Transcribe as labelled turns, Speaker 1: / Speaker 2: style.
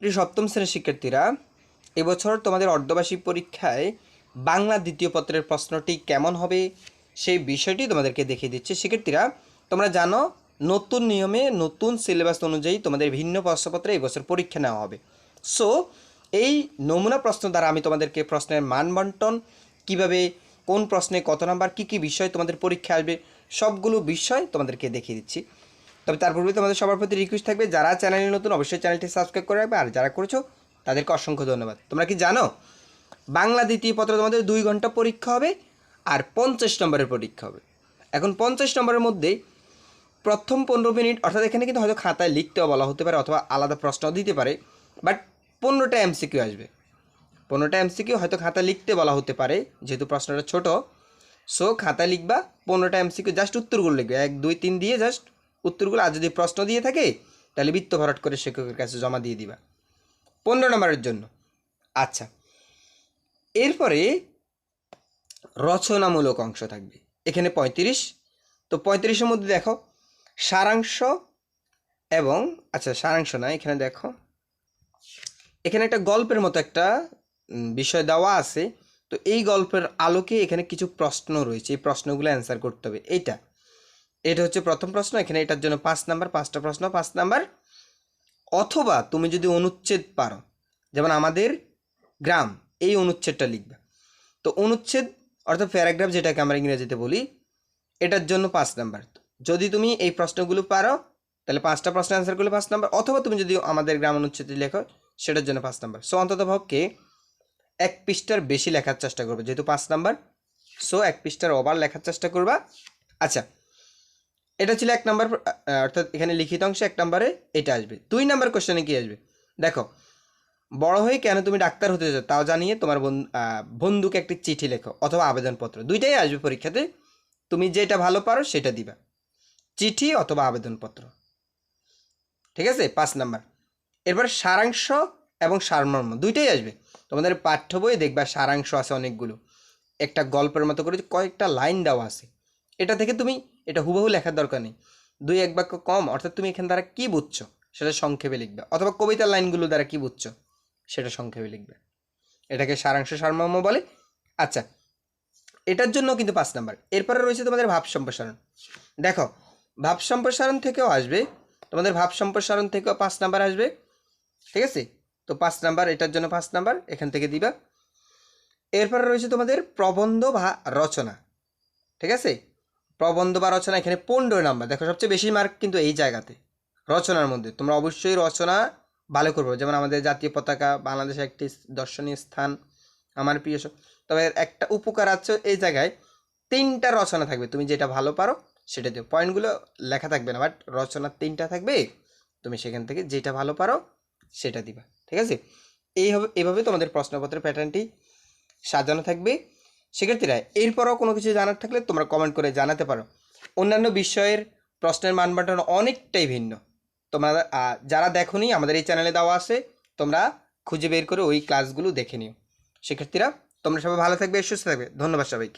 Speaker 1: সপ্তম শ্রেণির শিক্ষার্থীরা, এবছর তোমাদের অর্ধবার্ষিক পরীক্ষায় বাংলা দ্বিতীয় পত্রের প্রশ্নটি কেমন হবে সেই বিষয়টি তোমাদেরকে দেখিয়ে দিচ্ছে। শিক্ষার্থীরা, তোমরা জানো, নতুন নিয়মে নতুন সিলেবাস অনুযায়ী তোমাদের ভিন্ন প্রশ্নপত্রে এবছর পরীক্ষা নেওয়া হবে। সো এই নমুনা প্রশ্ন দ্বারা আমি তোমাদেরকে প্রশ্নের মান বন্টন কীভাবে, কোন প্রশ্নে কত নাম্বার, কী কী বিষয় তোমাদের পরীক্ষা আসবে, সবগুলো বিষয় তোমাদেরকে দেখিয়ে দিচ্ছি। তবে তার পূর্বে তোমাদের সবার প্রতি রিকোয়েস্ট থাকবে, যারা চ্যানেলে নতুন অবশ্যই চ্যানেলটি সাবস্ক্রাইব করে রাখবে, আর যারা করেছ, তাদেরকে অসংখ্য ধন্যবাদ। তোমরা কি জানো? বাংলা দ্বিতীয় পত্র তোমাদের দুই ঘণ্টা পরীক্ষা হবে, আর পঞ্চাশ নম্বরের পরীক্ষা হবে। এখন পঞ্চাশ নম্বরের মধ্যে প্রথম পনেরো মিনিট, অর্থাৎ এখানে কিন্তু হয়তো খাতায় লিখতেও বলা হতে পারে, অথবা আলাদা প্রশ্ন দিতে পারে বাট পনেরোটা এমসিকিউ আসবে। পনেরোটা এমসিকিউ হয়তো খাতা লিখতে বলা হতে পারে, যেহেতু প্রশ্নটা ছোট সো খাতায় লিখবা, পনেরোটা এমসিকিউ জাস্ট উত্তরগুলো লিখবে। এক, দুই, তিন দিয়ে জাস্ট উত্তরগুলো আর যদি প্রশ্ন দিয়ে থাকে, তাহলে বৃত্ত ভরাট করে শিক্ষকের কাছে জমা দিয়ে দিবা। পনেরো নম্বরের জন্য। আচ্ছা এরপরে রচনামূলক অংশ থাকবে। এখানে পঁয়ত্রিশ। তো পঁয়ত্রিশের মধ্যে দেখো, সারাংশ এবং আচ্ছা সারাংশ না, এখানে দেখো। এখানে একটা গল্পের মতো একটা বিষয় দেওয়া আছে। তো এই গল্পের আলোকে এখানে কিছু প্রশ্ন রয়েছে। এই প্রশ্নগুলো অ্যান্সার করতে হবে। এইটা এটা হচ্ছে প্রথম প্রশ্ন, এখানে এটার জন্য পাঁচ নাম্বার, পাঁচটা প্রশ্ন, পাঁচ নাম্বার। অথবা তুমি যদি অনুচ্ছেদ পারো, যেমন আমাদের গ্রাম, এই অনুচ্ছেদটা লিখবে। তো অনুচ্ছেদ অর্থাৎ প্যারাগ্রাফ যেটাকে আমরা ইংরেজিতে বলি, এটার জন্য পাঁচ নাম্বার। যদি তুমি এই প্রশ্নগুলো পারো, তাহলে পাঁচটা প্রশ্ন অ্যান্সার করলে পাঁচ নাম্বার। অথবা তুমি যদি আমাদের গ্রাম অনুচ্ছেদে লেখো, সেটার জন্য পাঁচ নাম্বার। সো অন্তত পক্ষে এক পৃষ্ঠার বেশি লেখার চেষ্টা করবে, যেহেতু পাঁচ নাম্বার। সো এক পৃষ্ঠার ওভার লেখার চেষ্টা করবা। আচ্ছা এটা ছিল এক নম্বর অর্থাৎ এখানে লিখিত অংশে এক নাম্বারে এটা আসবে। দুই নাম্বার কোশ্চেনে কি আসবে? দেখো, বড় হয়ে কেন তুমি ডাক্তার হতে চাও তাও জানিয়ে তোমার বন্ধু বন্ধুকে একটি চিঠি লেখো অথবা আবেদনপত্র। দুইটাই আসবে পরীক্ষাতে। তুমি যেটা ভালো পারো সেটা দিবা। চিঠি অথবা আবেদনপত্র। ঠিক আছে? পাঁচ নাম্বার। এরপর সারাংশ এবং সারমর্ম দুইটাই আসবে। তোমাদের পাঠ্য বইয়ে দেখবা সারাংশ আছে অনেকগুলো। একটা গল্পের মতো করে কয়েকটা লাইন দেওয়া আছে। এটা থেকে তুমি এটা হুবহু লেখার দরকার নেই। দুই এক বাক্য কম, অর্থাৎ তুমি এখান দ্বারা কী বুঝছ সেটা সংক্ষেপে লিখবে, অথবা কবিতার লাইনগুলো দ্বারা কী বুঝছ সেটা সংক্ষেপে লিখবে। এটাকে সারাংশ সারমর্ম বলে। আচ্ছা এটার জন্য কিন্তু পাঁচ নাম্বার। এরপরে রয়েছে তোমাদের ভাব সম্প্রসারণ। দেখো, ভাব সম্প্রসারণ থেকেও আসবে, তোমাদের ভাব সম্প্রসারণ থেকেও পাঁচ নাম্বার আসবে, ঠিক আছে? তো পাঁচ নাম্বার, এটার জন্য পাঁচ নাম্বার, এখান থেকে দিবা। এরপরে রয়েছে তোমাদের প্রবন্ধ বা রচনা, ঠিক আছে? প্রবন্ধ বা রচনা এখানে পনেরো নাম্বার। দেখো, সবচেয়ে বেশি মার্ক কিন্তু এই জায়গাতে, রচনার মধ্যে। তোমরা অবশ্যই রচনা ভালো করব। যেমন আমাদের জাতীয় পতাকা, বাংলাদেশের একটি দর্শনীয় স্থান, আমার প্রিয় স- তবে একটা উপকার আছে এই জায়গায়, তিনটা রচনা থাকবে। তুমি যেটা ভালো পারো, সেটা দিও। পয়েন্টগুলো লেখা থাকবে না বাট রচনা তিনটা থাকবে, তুমি সেখান থেকে যেটা ভালো পারো, সেটা দিবা। ঠিক আছে? এইভাবে এভাবে তোমাদের প্রশ্নপত্রের প্যাটার্নটি সাজানো থাকবে। শিক্ষার্থীরা, এরপরও কোনো কিছু জানার থাকলে তোমরা কমেন্ট করে জানাতে পারো। অন্যান্য বিষয়ের প্রশ্নের মান বন্টন অনেকটাই ভিন্ন। তোমরা যারা দেখোনি, আমাদের এই চ্যানেলে দেওয়া আছে, তোমরা খুঁজে বের করে ওই ক্লাসগুলো দেখে নিও। শিক্ষার্থীরা, তোমরা সবাই ভালো থাকবে, সুস্থ থাকবে। ধন্যবাদ সবাইকে।